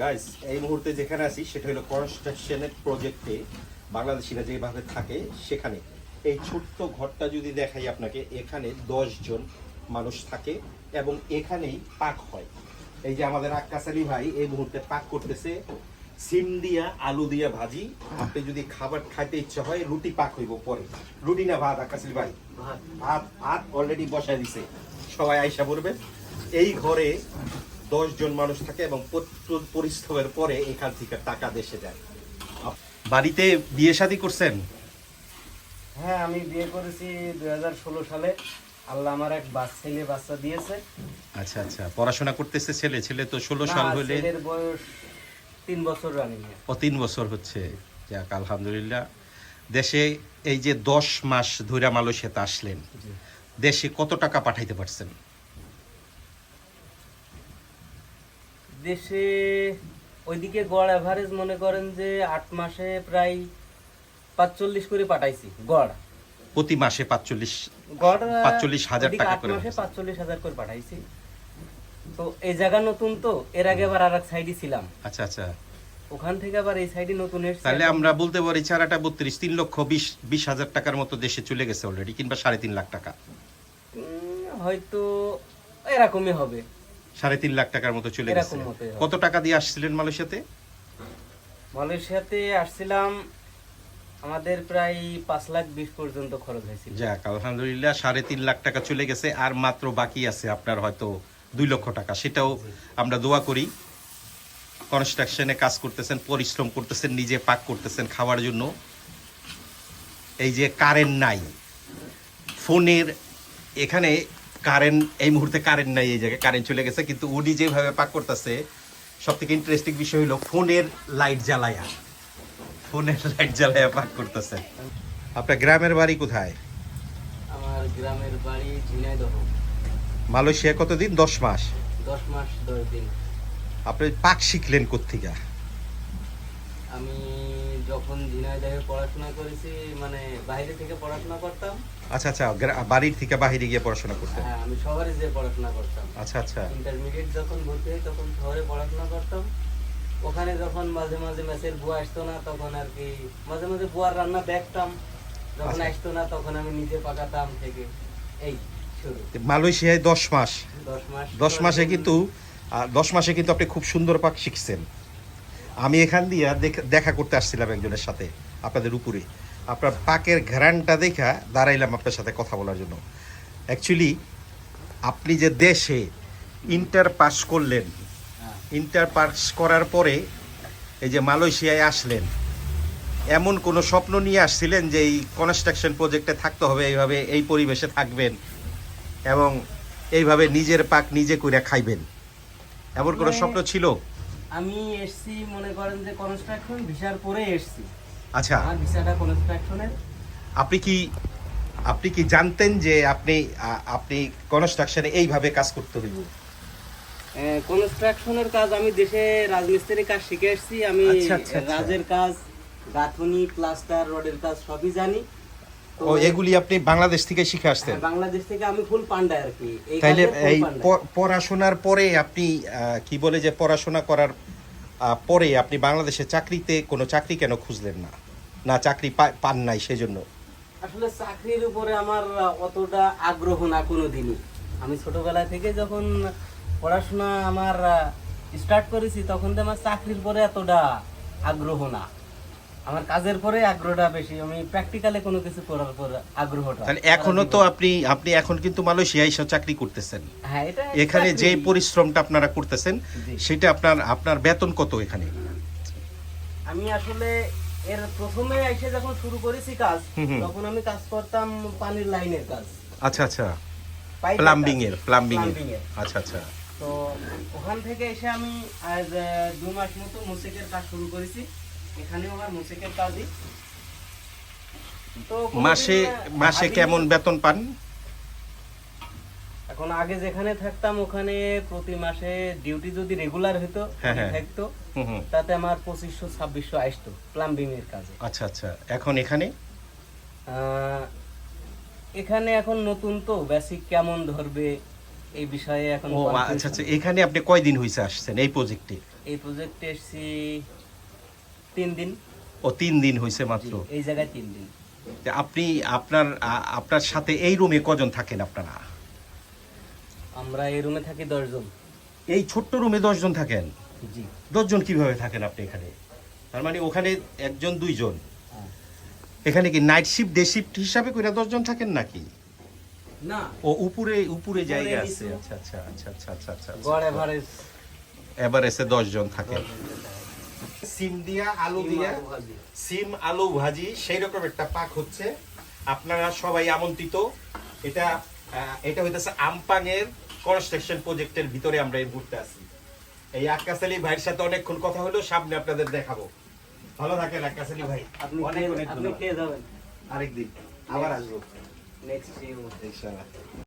Guys এই মুহূর্তে যেখানে আছি সেটা হলো কনস্ট্রাকশনের প্রজেক্টে বাংলাদেশিরা যেভাবে থাকে সেখানে। এই ছোট্ট ঘরটা যদি দেখাই আপনাকে এখানে জন মানুষ থাকে এবং এখানেই পাক হয়। এই যে আমাদের আক্কাস আলী ভাই এই মুহূর্তে পাক করতেছে। সিম দিয়া আলু দিয়া ভাজি। আপনি যদি খাবার খাইতে ইচ্ছা হয় রুটি পাক হইব পরে। রুটি না ভাত আক্কাস আলী ভাই? ভাত। ভাত অলরেডি বসায় দিছে। সবাই আইসা পড়বে। এই ঘরে জন মানুষ থাকে এবং প্রচুর পরিশ্রমের পরে এখান থেকে টাকা দেশে যায়। বাড়িতে বিয়ে শাদী করছেন? হ্যাঁ আমি বিয়ে করেছি দুই সালে। আল্লাহ আমার এক বাচ্চা ছেলে বাচ্চা দিয়েছে। আচ্ছা আচ্ছা। পড়াশোনা করতেছে ছেলে। ছেলে তো ষোলো সাল হলে ছেলের বয়স তিন বছর রানিং ও তিন বছর হচ্ছে। যাক আলহামদুলিল্লাহ। দেশে এই যে দশ মাস ধরে মালয়েশিয়াতে আসলেন দেশে কত টাকা পাঠাইতে পারছেন? দেশে ওইদিকে গড় অ্যাভারেজ মনে করেন যে আট মাসে প্রায় পাঁচচল্লিশ করে পাঠাইছি গড়। প্রতি মাসে পাঁচচল্লিশ গড় 45,000 ওইদিকে টাকা করে মাসে পাঁচচল্লিশ হাজার করে পাঠাইছি। তো এই জায়গা নতুন তো এর আগে আবার আর এক সাইডে ছিলাম। আচ্ছা আচ্ছা। ওখান থেকে আবার এই সাইডে নতুন এসেছি। তাহলে আমরা বলতে পারি চারাটা বত্রিশ তিন লক্ষ বিশ বিশ হাজার টাকার মতো দেশে চলে গেছে অলরেডি কিংবা সাড়ে তিন লাখ টাকা। হয়তো এরকমই হবে। সাড়ে তিন লাখ টাকার মতো চলে গেছে। কত টাকা দিয়ে আসছিলেন মালয়েশিয়াতে? মালয়েশিয়াতে আসছিলাম আমাদের প্রায় পাঁচ লাখ বিশ পর্যন্ত খরচ হয়েছিল। যাক আলহামদুলিল্লাহ সাড়ে তিন লাখ টাকা চলে গেছে আর মাত্র বাকি আছে আপনার হয়তো দুই লক্ষ টাকা। সেটাও আমরা দোয়া করি। কনস্ট্রাকশনে কাজ করতেছেন পরিশ্রম করতেছেন নিজে পাক করতেছেন খাওয়ার জন্য। এই যে কারেন্ট নাই ফোনের এখানে কারেন্ট এই মুহূর্তে কারেন্ট নাই এই জায়গায় কারেন্ট চলে গেছে কিন্তু উনি যেভাবে পাক করতেছে সব থেকে ইন্টারেস্টিং বিষয় হলো ফোনের লাইট জ্বালায়া। ফোনের লাইট জ্বালায়া পাক করতেছে। আপনার গ্রামের বাড়ি কোথায়? আমার গ্রামের বাড়ি ঝিনাইদহ। মালয়েশিয়া কতদিন? দশ মাস। দশ মাস দশ দিন। আপনি পাক শিখলেন কোথেকে আমি যখন ঝিনাইদহে পড়াশোনা করেছি মানে বাইরে থেকে পড়াশোনা করতাম। আচ্ছা আচ্ছা বাড়ির থেকে বাহিরে গিয়ে পড়াশোনা করতেন? হ্যাঁ আমি শহরে যে পড়াশোনা করতাম। আচ্ছা আচ্ছা। ইন্টারমিডিয়েট যখন ভর্তি হই তখন শহরে পড়াশোনা করতাম। ওখানে যখন মাঝে মাঝে মেসের বুয়া আসতো না তখন আর কি মাঝে মাঝে বুয়ার রান্না দেখতাম। যখন আচ্ছা। আসতো না তখন আমি নিজে পাকাতাম থেকে। এই শুরু। মালয়েশিয়ায় দশ মাস। দশ মাস। দশ মাসে কিন্তু দশ মাসে কিন্তু আপনি খুব সুন্দর পাক শিখছেন। আমি এখান দিয়ে দেখ- দেখা করতে আসছিলাম একজনের সাথে আপনাদের উপরে। আপনার পাকের ঘ্রানটা দেখা দাঁড়াইলাম আপনার সাথে কথা বলার জন্য। অ্যাকচুয়ালি আপনি যে দেশে ইন্টার পাস করলেন। ইন্টার পাস করার পরে এই যে মালয়েশিয়ায় আসলেন এমন কোনো স্বপ্ন নিয়ে আসছিলেন যে এই কনস্ট্রাকশন প্রজেক্টে থাকতে হবে এইভাবে এই পরিবেশে থাকবেন এবং এইভাবে নিজের পাক নিজে করে খাইবেন। এমন কোনো মানে- স্বপ্ন ছিল? আমি এসছি মনে করেন যে কনস্ট্রাকশন ভিসার পরে এসছি। আচ্ছা। আমার ভিসাটা কনস্ট্রাকশনের আপনি কি আপনি কি জানতেন যে আপনি আপনি কনস্ট্রাকশনে এইভাবে কাজ করতে হইব? কনস্ট্রাকশনের কাজ আমি দেশে রাজমিস্ত্রির কাজ শিখে এসেছি। আমি আচ্ছা, আচ্ছা, আচ্ছা। রাজের কাজ গাঁথুনি প্লাস্টার রডের কাজ সবই জানি। ও এগুলি আপনি বাংলাদেশ থেকে শিখে আসতেন? হ্যাঁ, বাংলাদেশ থেকে আমি ফুল পান্ডা আর কি। তাইলে এই পড়াশোনার পরে আপনি কি বলে যে পড়াশোনা করার পরে আপনি বাংলাদেশে চাকরিতে কোনো চাকরি কেন খুঁজলেন না? না চাকরি পান নাই সেজন্য? আসলে চাকরির উপরে আমার অতটা আগ্রহ না কোনোদিনই। আমি ছোটবেলা থেকে যখন পড়াশোনা আমার স্টার্ট করেছি তখন তো আমার চাকরির পরে এতটা আগ্রহ না। আমার কাজের পরে আগ্রহটা বেশি আমি প্র্যাকটিক্যালে কোনো কিছু করার পর আগ্রহটা তাহলে এখনও তো আপনি আপনি এখন কিন্তু মালয়েশিয়ায় এসে চাকরি করতেছেন। হ্যাঁ এটা এখানে যে পরিশ্রমটা আপনারা করতেছেন সেটা আপনার আপনার বেতন কত এখানে? আমি আসলে এর প্রথমে এসে যখন শুরু করেছি কাজ। তখন আমি কাজ করতাম পানির লাইনের কাজ। আচ্ছা আচ্ছা। প্লাম্বিং এর প্লাম্বিং এর আচ্ছা আচ্ছা। তো ওখান থেকে এসে আমি আজ দু মাস মতো মুসিকের কাজ শুরু করেছি। এখানেও আমার মুসিকের কাজই। তো মাসে মাসে কেমন বেতন পান? এখন আগে যেখানে থাকতাম ওখানে প্রতি মাসে ডিউটি যদি রেগুলার হতো হ্যাঁ, হ্যাঁ। থাকতো তাতে আমার পঁচিশশো ছাব্বিশশো আসতো প্লাম্বিং এর কাজে। আচ্ছা আচ্ছা। এখন এখানে? এখানে এখন নতুন তো বেসিক কেমন ধরবে এই বিষয়ে এখন ও আচ্ছা আচ্ছা। এখানে আপনি কয়দিন হয়েছে আসছেন এই প্রজেক্টে এই প্রজেক্টে এসেছি তিন দিন। ও তিন দিন হয়েছে মাত্র? এই জায়গায় তিন দিন। আপনি আপনার আপনার সাথে এই রুমে কজন থাকেন আপনারা? আমরা এই রুমে থাকি দশজন। এই ছোট্ট রুমে দশজন থাকেন? জি। দশজন কীভাবে থাকেন আপনি এখানে? তার মানে ওখানে একজন দুইজন? হ্যাঁ। এখানে কি নাইট শিফট ডে শিফট হিসাবে করে দশজন থাকেন নাকি? না। ও উপরে উপরে জায়গা আছে। আচ্ছা আচ্ছা আচ্ছা আচ্ছা আচ্ছা আচ্ছা গড় এভারেজ এসে দশজন থাকেন। সিম দিয়া আলু দিয়া সিম আলু ভাজি সেই রকম একটা পাক হচ্ছে। আপনারা সবাই আমন্ত্রিত। এটা এটা হইতেছে আমপাঙের কনস্ট্রাকশন প্রজেক্টের ভিতরে আমরা এই মুহূর্তে আছি। এই আক্কাস আলী ভাইয়ের সাথে অনেকক্ষণ কথা হলো সামনে আপনাদের দেখাবো। ভালো থাকেন আক্কাস আলী ভাই। আপনি অনেক অনেক ধন্যবাদ। আরেকদিন। আবার আসব। নেক্সট ইনশাআল্লাহ।